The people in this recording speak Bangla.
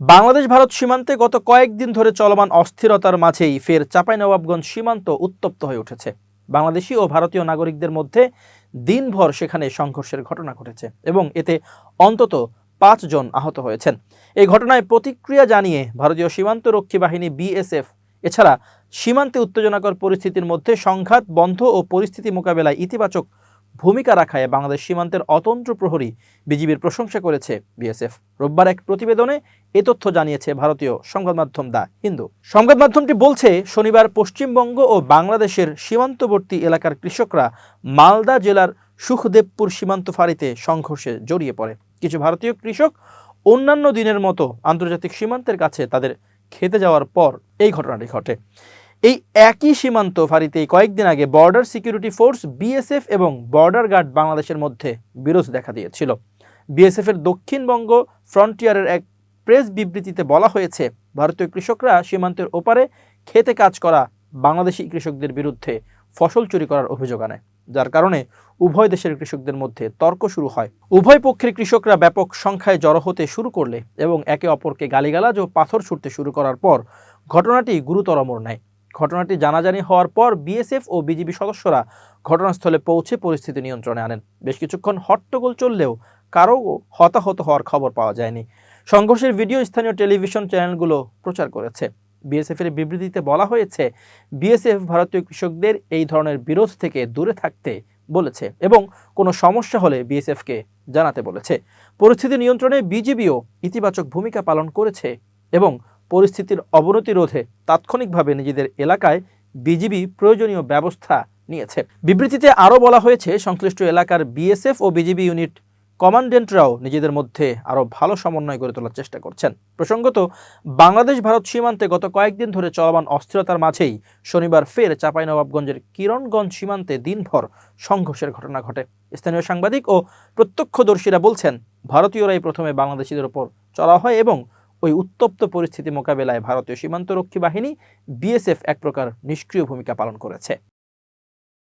বাংলাদেশ, ভারত সীমান্তে গত কয়েকদিন ধরে চলমান অস্থিরতার মাঝেই ফের চাঁপাইনবাবগঞ্জ সীমান্ত উত্তপ্ত হয়ে উঠেছে। বাংলাদেশি ও ভারতীয় নাগরিকদের মধ্যে দিনভর সেখানে সংঘর্ষের ঘটনা ঘটেছে এবং এতে অন্তত পাঁচজন আহত হয়েছেন। এই ঘটনায় প্রতিক্রিয়া জানিয়ে ভারতীয় সীমান্ত রক্ষী বাহিনী বিএসএফ এছাড়া সীমান্তে উত্তেজনাকর পরিস্থিতির মধ্যে সংঘাত, বন্ধ ও পরিস্থিতি মোকাবেলায় ইতিবাচক ভূমিকা রাখায় বাংলাদেশ সীমান্তের অতন্ত্র প্রহরী বিজিবির প্রশংসা করেছে বিএসএফ। রোববার এক প্রতিবেদনে এ তথ্য জানিয়েছে ভারতীয় সংবাদ মাধ্যম দা হিন্দু। সংবাদ মাধ্যমটি বলছে, শনিবার পশ্চিমবঙ্গ ও বাংলাদেশের সীমান্তবর্তী এলাকার কৃষকরা মালদা জেলার সুখদেবপুর সীমান্ত ফাঁড়িতে সংঘর্ষে জড়িয়ে পড়ে। কিছু ভারতীয় কৃষক অন্যান্য দিনের মতো আন্তর্জাতিক সীমান্তের কাছে তাদের খেতে যাওয়ার পর এই ঘটনাটি ঘটে। এই একই সীমান্ত ফাঁড়িতে কয়েকদিন আগে বর্ডার সিকিউরিটি ফোর্স বিএসএফ এবং বর্ডার গার্ড বাংলাদেশের মধ্যে বিরোধ দেখা দিয়েছিল। বিএসএফ এর দক্ষিণবঙ্গ ফ্রন্টিয়ারের এক প্রেস বিবৃতিতে বলা হয়েছে, ভারতীয় কৃষকরা সীমান্তের ওপারে খেতে কাজ করা বাংলাদেশি কৃষকদের বিরুদ্ধে ফসল চুরি করার অভিযোগ আনে, যার কারণে উভয় দেশের কৃষকদের মধ্যে তর্ক শুরু হয়। উভয় পক্ষের কৃষকরা ব্যাপক সংখ্যায় জড়ো হতে শুরু করলে এবং একে অপরকে গালিগালাজ ও পাথর ছুটতে শুরু করার পর ঘটনাটি গুরুতর মোড় নেয়। ঘটনাটি জানাজানি হওয়ার পর বিএসএফ ও বিজিবি সদস্যরা ঘটনাস্থলে পৌঁছে পরিস্থিতি নিয়ন্ত্রণে আনেন। বেশ কিছুক্ষণ হট্টগোল চললেও কারও হতাহত হওয়ার খবর পাওয়া যায়নি। সংঘর্ষের ভিডিও স্থানীয় টেলিভিশন চ্যানেলগুলো প্রচার করেছে। বিএসএফ এর বিবৃতিতে বলা হয়েছে, বিএসএফ ভারতীয় কৃষকদের এই ধরনের বিরোধ থেকে দূরে থাকতে বলেছে এবং কোনো সমস্যা হলে বিএসএফকে জানাতে বলেছে। পরিস্থিতি নিয়ন্ত্রণে বিজিবিও ইতিবাচক ভূমিকা পালন করেছে এবং পরিস্থিতির অবনতি রোধে তাৎক্ষণিকভাবে নিজেদের এলাকায় বিজিবি প্রয়োজনীয় ব্যবস্থা নিয়েছে। বিবৃতিতে আরও বলা হয়েছে, সংশ্লিষ্ট এলাকার বিএসএফ ও বিজিবি ইউনিট কমান্ডেন্টরাও নিজেদের মধ্যে আরও ভালো সমন্বয় গড়ে তোলার চেষ্টা করছেন। প্রসঙ্গত, বাংলাদেশ ভারত সীমান্তে গত কয়েকদিন ধরে চলমান অস্থিরতার মাঝেই শনিবার ফের চাঁপাইনবাবগঞ্জের কিরণগঞ্জ সীমান্তে দিনভর সংঘর্ষের ঘটনা ঘটে। স্থানীয় সাংবাদিক ও প্রত্যক্ষদর্শীরা বলছেন, ভারতীয়রাই প্রথমে বাংলাদেশিদের ওপর চলা হয় এবং ওই উত্তপ্ত পরিস্থিতি মোকাবেলায় ভারতীয় সীমান্তরক্ষী বাহিনী বিএসএফ এক প্রকার নিষ্ক্রিয় ভূমিকা পালন করেছে।